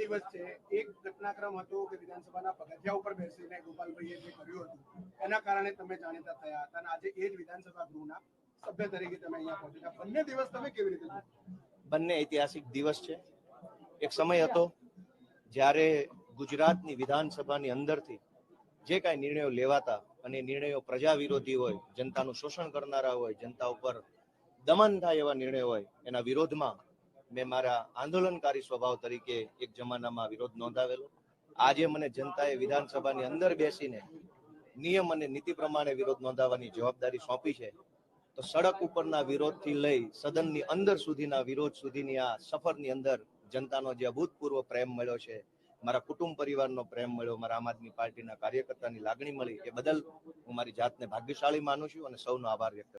દિવસ છે. એક ઘટનાક્રમ હતો કે વિધાનસભાના પગથિયા ઉપર બેસીને ગોપાલભાઈએ જે કર્યું હતું, એના કારણે તમે જાણીતા થયા હતા અને આજે એ જ વિધાનસભા ગૃહના સભ્ય તરીકે તમે અહીંયા પહોંચ્યા બંને દિવસ તમે કેવી રીતે બંને ઐતિહાસિક દિવસ છે. એક સમય હતો જ્યારે ગુજરાતની વિધાનસભાની અંદરથી જે કાંઈ નિર્ણયો લેવાતા અને નિર્ણયો પ્રજા વિરોધી હોય, જનતાનું શોષણ કરનારા હોય, જનતા ઉપર દમન થાય એવા નિર્ણયો હોય, એના વિરોધમાં મેં મારા આંદોલનકારી સ્વભાવ તરીકે એક જમાનામાં વિરોધ નોંધાવેલો. આજે મને જનતાએ વિધાનસભાની અંદર બેસીને નિયમ અને નીતિ પ્રમાણે વિરોધ નોંધાવવાની જવાબદારી સોંપી છે. તો સડક ઉપરના વિરોધથી લઈ સદનની અંદર સુધીના વિરોધ સુધીની આ સફરની અંદર જનતાનો જે અભૂતપૂર્વ પ્રેમ મળ્યો છે, મારા કુટુંબ પરિવારનો પ્રેમ મળ્યો, મારા આમ આદમી પાર્ટીના કાર્યકર્તાની લાગણી મળી, એ બદલ હું મારી જાતને ભાગ્યશાળી માનું છું અને સૌનો આભાર વ્યક્ત